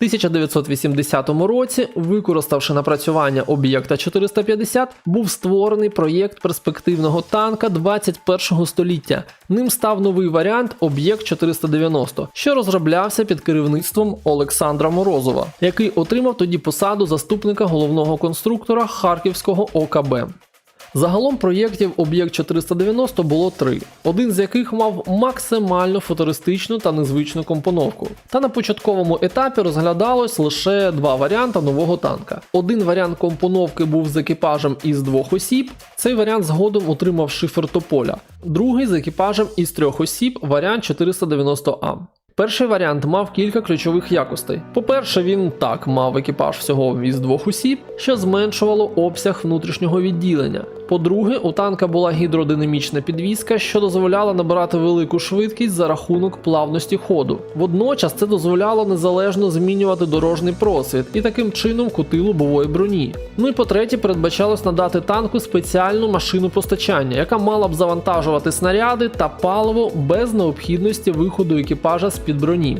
1980 році, використавши напрацювання об'єкта 450, був створений проєкт перспективного танка 21 століття. Ним став новий варіант об'єкт 490, що розроблявся під керівництвом Олександра Морозова, який отримав тоді посаду заступника головного конструктора Харківського ОКБ. Загалом проєктів об'єкт 490 було три, один з яких мав максимально футуристичну та незвичну компоновку. Та на початковому етапі розглядалось лише два варіанти нового танка. Один варіант компоновки був з екіпажем із двох осіб. Цей варіант згодом отримав шифер Тополя. Другий з екіпажем із трьох осіб, варіант 490А. Перший варіант мав кілька ключових якостей. По-перше, він так мав екіпаж всього із двох осіб, що зменшувало обсяг внутрішнього відділення. По-друге, у танка була гідродинамічна підвізка, що дозволяла набирати велику швидкість за рахунок плавності ходу. Водночас це дозволяло незалежно змінювати дорожній просвіт і таким чином кути лобової броні. Ну і по-третє, передбачалось надати танку спеціальну машину постачання, яка мала б завантажувати снаряди та паливо без необхідності виходу екіпажа з під броні.